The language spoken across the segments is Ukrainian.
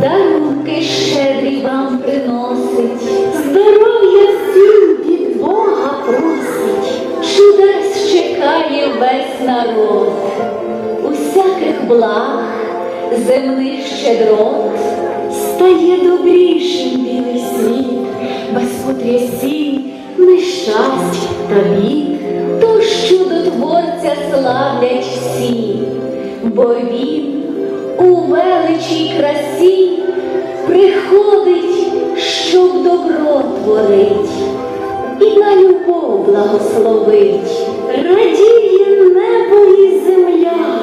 дарунки щедрі вам приносить, здоров'я всім від Бога просить, чудес чекає весь народ, усяких благ, земних щедрот, стає добрішим білий світ, без потрясінь, нещасть та бід, то чудотворця славлять всі, бо він красі приходить, щоб добро творить і на любов благословить. Радіє небо і земля,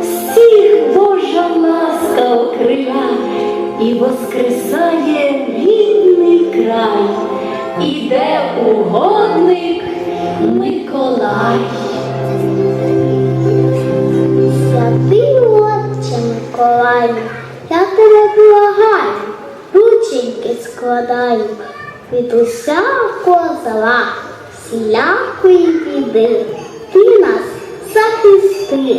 всіх Божа ласка окриля, і воскресає рідний край, іде угодник Миколай. Святий Отче Миколаю, благаю, рученьки складаю від усякого зла, всілякої біди. Ти нас захисти.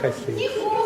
갈 수.